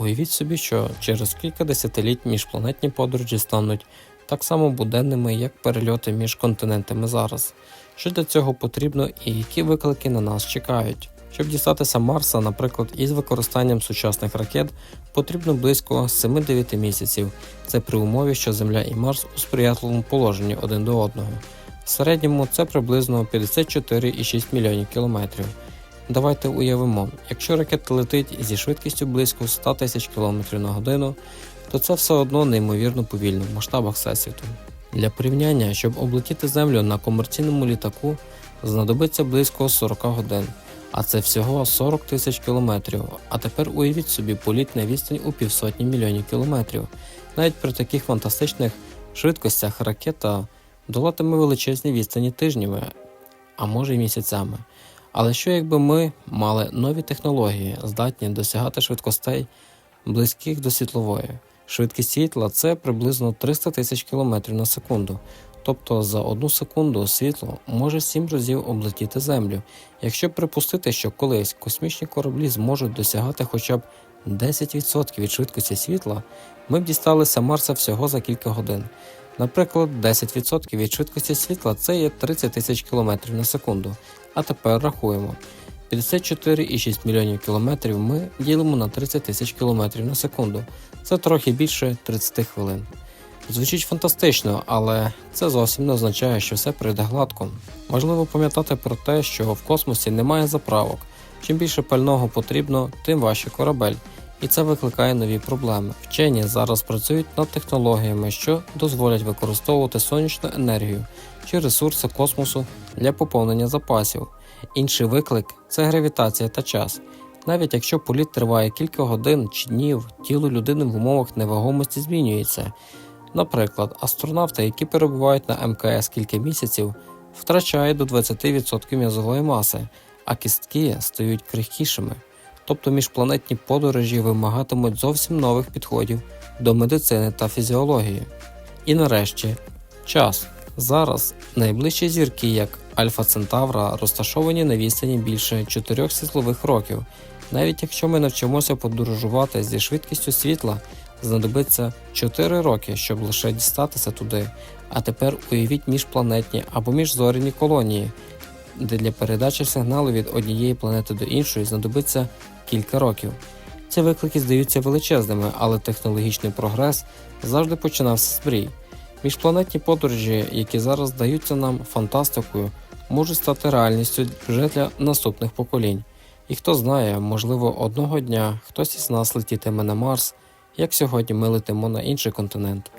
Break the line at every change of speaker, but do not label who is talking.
Уявіть собі, що через кілька десятиліть міжпланетні подорожі стануть так само буденними, як перельоти між континентами зараз. Що для цього потрібно і які виклики на нас чекають? Щоб дістатися Марса, наприклад, із використанням сучасних ракет, потрібно близько 7-9 місяців. Це при умові, що Земля і Марс у сприятливому положенні один до одного. В середньому це приблизно 54,6 мільйонів кілометрів. Давайте уявимо, якщо ракета летить зі швидкістю близько 100 тисяч км на годину, то це все одно неймовірно повільно в масштабах Всесвіту. Для порівняння, щоб облетіти Землю на комерційному літаку, знадобиться близько 40 годин, а це всього 40 тисяч кілометрів. А тепер уявіть собі політ на відстань у півсотні мільйонів кілометрів. Навіть при таких фантастичних швидкостях ракета долатиме величезні відстані тижнями, а може й місяцями. Але що якби ми мали нові технології, здатні досягати швидкостей близьких до світлової? Швидкість світла це приблизно 300 тисяч км на секунду. Тобто за одну секунду світло може 7 разів облетіти Землю. Якщо припустити, що колись космічні кораблі зможуть досягати хоча б 10% від швидкості світла, ми б дісталися Марса всього за кілька годин. Наприклад, 10% від швидкості світла це є 30 тисяч км на секунду. А тепер рахуємо. 54,6 мільйонів кілометрів ми ділимо на 30 тисяч кілометрів на секунду. Це трохи більше 30 хвилин. Звучить фантастично, але це зовсім не означає, що все прийде гладко. Важливо пам'ятати про те, що в космосі немає заправок. Чим більше пального потрібно, тим важче корабель. І це викликає нові проблеми. Вчені зараз працюють над технологіями, що дозволять використовувати сонячну енергію чи ресурси космосу для поповнення запасів. Інший виклик це гравітація та час. Навіть якщо політ триває кілька годин чи днів, тіло людини в умовах невагомості змінюється. Наприклад, астронавти, які перебувають на МКС кілька місяців, втрачають до 20% м'язової маси, а кістки стають крихкішими. Тобто міжпланетні подорожі вимагатимуть зовсім нових підходів до медицини та фізіології. І нарешті час. Зараз найближчі зірки, як Альфа Центавра, розташовані на відстані більше 4 світлових років. Навіть якщо ми навчимося подорожувати зі швидкістю світла, знадобиться 4 роки, щоб лише дістатися туди. А тепер уявіть міжпланетні або міжзоряні колонії, де для передачі сигналу від однієї планети до іншої знадобиться кілька років. Ці виклики здаються величезними, але технологічний прогрес завжди починався з мрій. Міжпланетні подорожі, які зараз здаються нам фантастикою, можуть стати реальністю вже для наступних поколінь. І хто знає, можливо, одного дня хтось із нас летітиме на Марс, як сьогодні ми летимо на інший континент.